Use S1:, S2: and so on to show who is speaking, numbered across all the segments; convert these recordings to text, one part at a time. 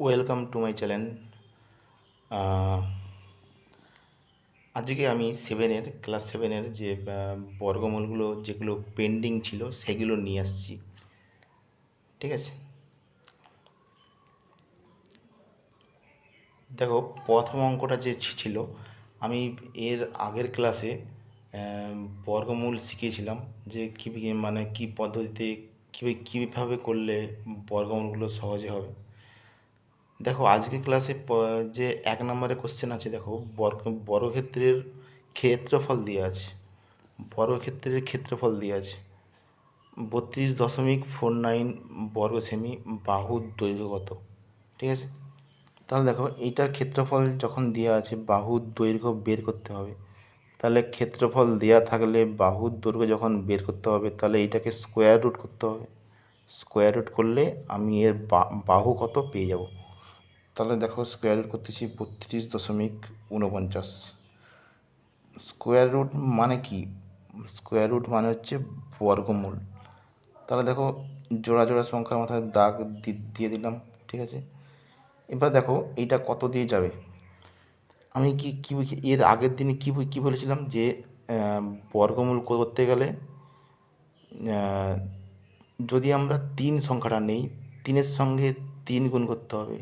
S1: Welcome to my channel আজকে আমি সেভেনের ক্লাস সেভেনের যে বর্গমূলগুলো যেগুলো পেন্ডিং ছিল সেগুলো নিয়ে আসছি। ঠিক আছে? দেখো, প্রথম অঙ্কটা যে ছিল, আমি এর আগের ক্লাসে বর্গমূল শিখিয়েছিলাম যে কী মানে কী পদ্ধতিতে কী কীভাবে করলে বর্গমূলগুলো সহজে হবে। দেখো, আজকে ক্লাসে যে এক নম্বরে কোশ্চেন আছে, দেখো বর্গ বর্গক্ষেত্রের ক্ষেত্রফল দেওয়া আছে। বর্গক্ষেত্রের ক্ষেত্রফল দেওয়া আছে। বত্রিশ দশমিক ফোর নাইন বর্গ সেমি বাহুর দৈর্ঘ্য কত ঠিক আছে? তাহলে দেখো, এইটার ক্ষেত্রফল যখন দেওয়া আছে, বাহুর দৈর্ঘ্য বের করতে হবে। তাহলে ক্ষেত্রফল দেওয়া থাকলে বাহুর দৈর্ঘ্য যখন বের করতে হবে, তাহলে এইটাকে স্কোয়ার রুট করতে হবে। স্কোয়ার রুট করলে আমি এর বাহু কত পেয়ে যাব? তাহলে দেখো স্কোয়ার রুট করতেছি বত্রিশ দশমিক উনপঞ্চাশ স্কোয়ার রুট মানে কি? স্কোয়ার রুট মানে হচ্ছে বর্গমূল। তাহলে দেখো জোড়া জোড়া সংখ্যার মাথায় দাগ দিয়ে দিলাম, ঠিক আছে? এবার দেখো এইটা কত দিয়ে যাবে? আমি কি কি এর আগের দিনে কি কি বলেছিলাম যে বর্গমূল করতে গেলে যদি আমরা তিন সংখ্যাটা নেই, তিনের সঙ্গে তিন গুণ করতে হবে।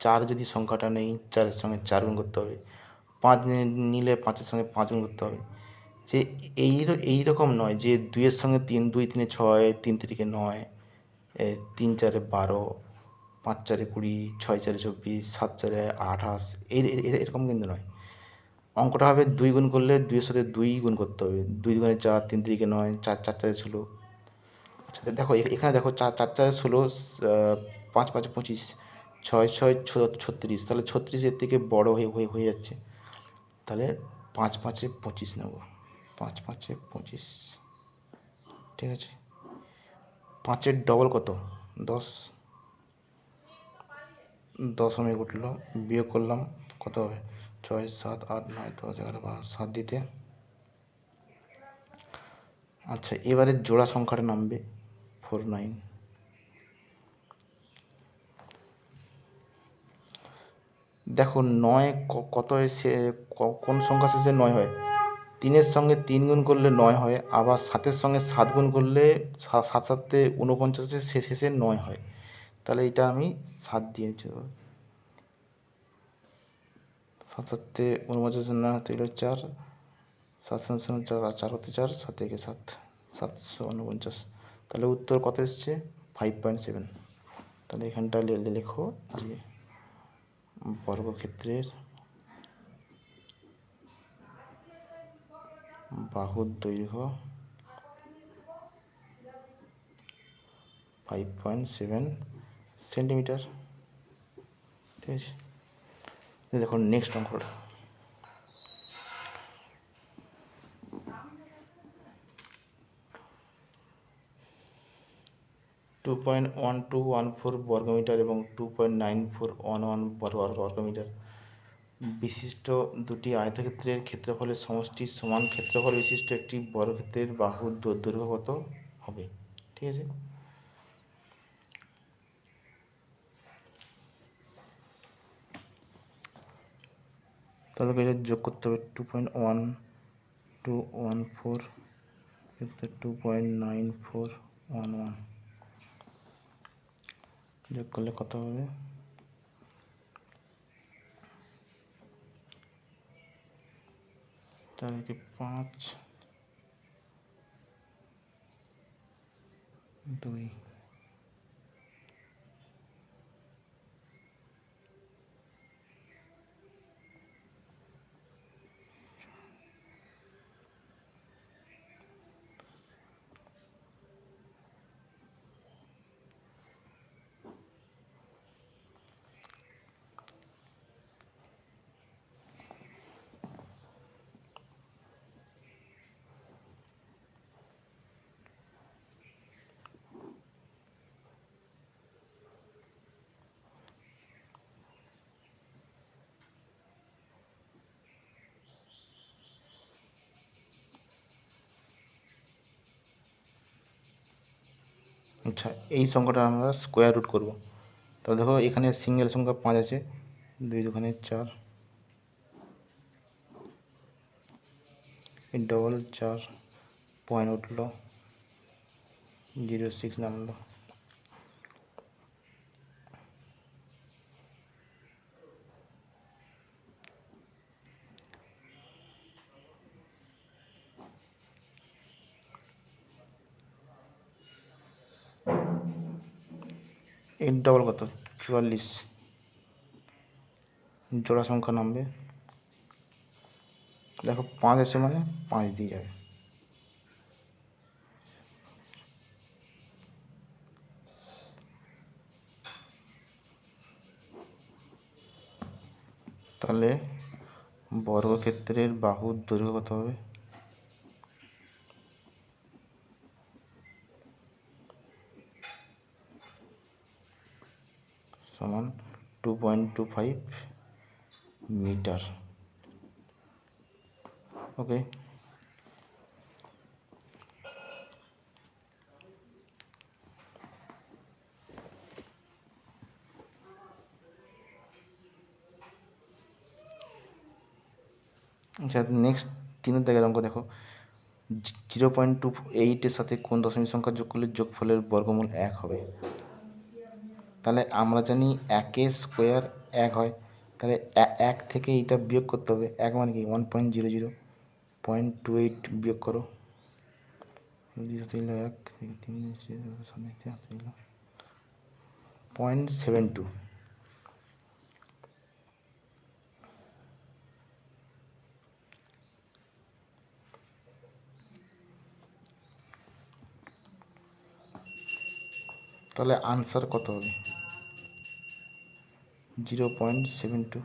S1: চার যদি সংখ্যাটা নেই, চারের সঙ্গে চার গুণ করতে হবে। পাঁচ নিলে পাঁচের সঙ্গে পাঁচ গুণ করতে হবে। যে এই এই রকম নয় যে দুইয়ের সঙ্গে তিন, দুই, তিনে ছয়, তিন তিরিকে নয় তিন চারে বারো, পাঁচ চারে কুড়ি, ছয় চারে চব্বিশ, সাত চারে আঠাশ এই এরকম কিন্তু নয়। অঙ্কটা হবে দুই গুণ করলে দুইয়ের সাথে দুই গুণ করতে হবে। দুই গুণে চার, তিন তিরিকে নয়, চার চার চারে ষোলো। আচ্ছা দেখো এখানে দেখো চার চার চারে ষোলো পাঁচ, পাঁচে, পঁচিশ। ছয় ছয় ছত্রিশ, তাহলে ছত্রিশের থেকে বড় হয়ে হয়ে হয়ে যাচ্ছে। তাহলে পাঁচ পাঁচে পঁচিশ নেব। পাঁচ পাঁচে পঁচিশ। ঠিক আছে? পাঁচের ডবল কত? দশ। দশমিক উঠল বিয়োগ করলাম, কত হবে? ছয়, সাত, আট, নয়, দশ, এগারো, বারো, সাত দিতে। আচ্ছা এবারে জোড়া সংখ্যাটা নামবে ফোর নাইন দেখো নয় কত ক- কোন সংখ্যা শেষে নয় হয়? তিনের সঙ্গে তিন গুণ করলে নয় হয়, আবার সাতের সঙ্গে সাত গুণ করলে সা- সাত সাতে উনপঞ্চাশের শে- শেষে নয় হয়। তাহলে এটা আমি সাত দিয়েছি। সাত সাতে উনপঞ্চাশের না হাতে হলো চার। সাত সাত শূন্য চার চার হতে চার, সাত থেকে সাত সাতশো উনপঞ্চাশ তাহলে উত্তর কত এসছে? ফাইভ পয়েন্ট সেভেন তাহলে এখানটা লেখো যে বর্গক্ষেত্রের বাহুর দৈর্ঘ্য ফাইভ পয়েন্ট সেভেন সেন্টিমিটার ঠিক আছে? দেখুন নেক্সট অঙ্কটা। Two point one two one four বর্গমিটার এবং two point nine four one one বর্গমিটার। বিশিষ্ট দুটি আয়তক্ষেত্রের ক্ষেত্রফলের সমষ্টি সমান ক্ষেত্রফল বিশিষ্ট একটি বর্গক্ষেত্রের বাহুর দৈ- দৈর্ঘ্য কত হবে? ঠিক আছে? তাহলে এটা যোগ করতে হবে two point one two one four two point nine four one one যোগ করলে কত হবে? তাহলে কি পাঁচ দুই আচ্ছা এই সংখ্যাটা আমরা স্কোয়ার রুট করব। তো দেখো এখানে সিঙ্গেল সংখ্যা পাঁচ আছে। দুই দোকানে চার। ডবল চার পয়েন্ট উঠল। জিরো সিক্স নামলো। এইট ডবল কত? চুয়াল্লিশ। জোড়া সংখ্যা নামবে। দেখো, পাঁচ আছে মানে পাঁচ দিয়ে যাবে। তাহলে বর্গক্ষেত্রের বাহুর দৈর্ঘ্য কত হবে? সমান two point two five metre okay আচ্ছা নেক্সট তিনের দাগের অঙ্ক দেখো। জিরো পয়েন্ট টু এইটের সাথে কোন দশমিক সংখ্যা যোগ করলে যোগফলের বর্গমূল এক হবে? তাহলে আমরা জানি একে স্কোয়ার এক হয় তাহলে এক থেকে এইটা বিয়োগ করতে হবে এক মানে কি one point zero zero point two eight বিয়োগ করো এক পয়েন্ট সেভেন টু তাহলে আনসার কত হবে? জিরো পয়েন্ট সেভেন টু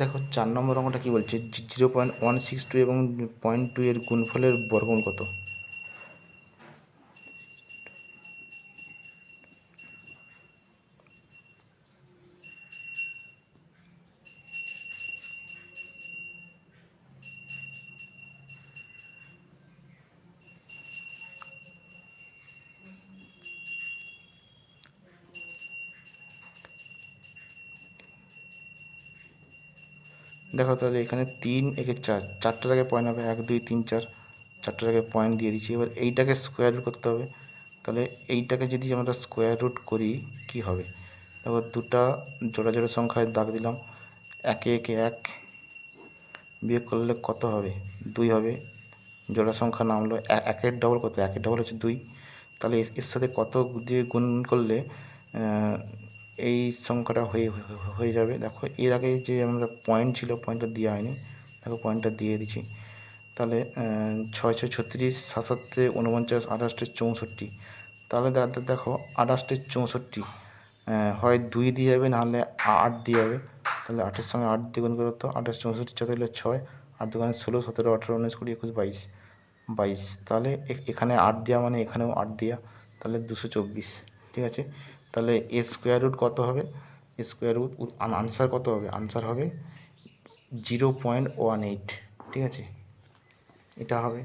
S1: দেখো, চার নম্বর অঙ্কটা কি বলছে? Zero point one six two এবং পয়েন্ট টু এর গুণফলের বর্গমূল কত? দেখো তাহলে এখানে তিন, একে চার, চারটার আগে পয়েন্ট হবে এক, দুই, তিন, চার। চারটার আগে পয়েন্ট দিয়ে দিচ্ছি। এবার এইটাকে স্কোয়ার রুট করতে হবে। তাহলে এইটাকে যদি আমরা স্কোয়ার রুট করি, কি হবে? দেখো দুটা জোড়া জোড়া সংখ্যায় দাগ দিলাম। একে একে এক বিয়োগ করলে কত হবে? দুই হবে। জোড়া সংখ্যা নামলো একের ডবল কত একের ডবল হচ্ছে দুই। তাহলে এর- সাথে কত দিয়ে গুণ করলে এই সংখ্যাটা হয়ে হয়ে যাবে। দেখো, এর আগে যে আমরা পয়েন্ট ছিল পয়েন্টটা দেওয়া হয়নি। দেখো পয়েন্টটা দিয়ে দিচ্ছি। তাহলে ছয় ছয় ছত্রিশ সাত সাতে উনপঞ্চাশ, আঠাশটে, চৌষট্টি। তাহলে দেখো, আঠাশটে, চৌষট্টি হয় দুই দিয়ে যাবে, নাহলে আট দিয়ে যাবে। তাহলে আটের সঙ্গে আট দিয়ে গুণ করো তো, আঠাশ, চৌষট্টি চার হলো ছয়, আট দোকানে ষোলো, সতেরো, আঠেরো, উনিশ, কুড়ি, একুশ, বাইশ বাইশ। তাহলে এখানে আট দেওয়া মানে এখানেও আট দেওয়া। তাহলে দুশো চব্বিশ, ঠিক আছে? তাহলে এ স্কোয়ার রুট কত হবে? স্কোয়ার রুট আনসার কত হবে? আনসার হবে জিরো পয়েন্ট ওয়ান এইট ঠিক আছে? এটা হবে